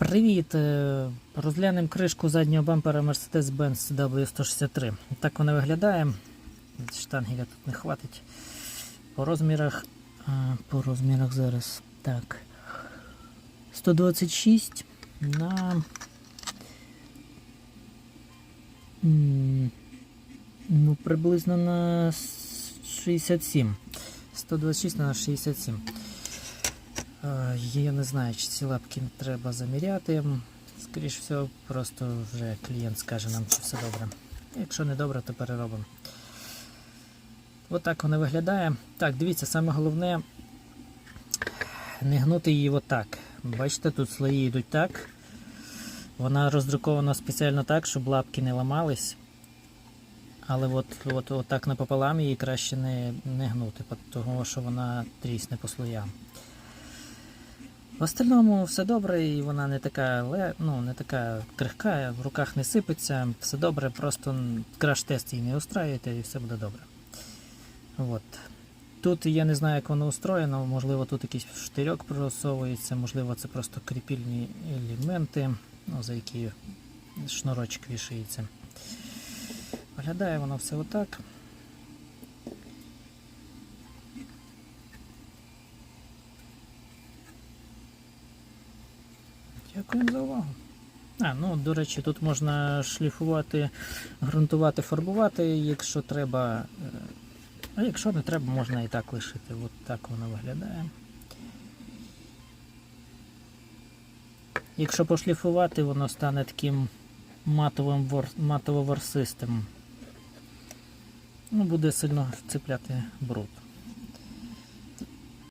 Привіт! Е, Розглянемо кришку заднього бампера Mercedes-Benz W163. Так вона виглядає. Штангеля тут не хватить. По розмірах. По розмірах зараз. Так. 126 на. м, Ну, приблизно на 67. 126 на 67. Е, Я не знаю, чи ці лапки треба заміряти. Скоріше всього, просто вже клієнт скаже нам, чи все добре. Якщо не добре, то переробимо. Отак вона виглядає. Так, дивіться, саме головне не гнути її отак. Бачите, тут слої йдуть так. Вона роздрукована спеціально так, щоб лапки не ламались. Але от, от, от так напополам її краще не, не гнути, тому що вона трісне по слоям. В остальному все добре, і вона не така ну, не така крихка, в руках не сипеться, все добре, просто краш-тест її не устраюєте і все буде добре. От. Тут я не знаю, як воно устроєно, можливо, тут якийсь штирьок прорисовується, можливо, це просто кріпільні елементи, ну, за які шнурочок вішається. Виглядає воно все отак. Дякую за увагу. А, ну, до речі, тут можна шліфувати, ґрунтувати, фарбувати, якщо треба. е, А якщо не треба, можна і так лишити. От так воно виглядає. Якщо пошліфувати, воно стане таким матовим вор- матово-ворсистим. Ну, буде сильно вцепляти бруд.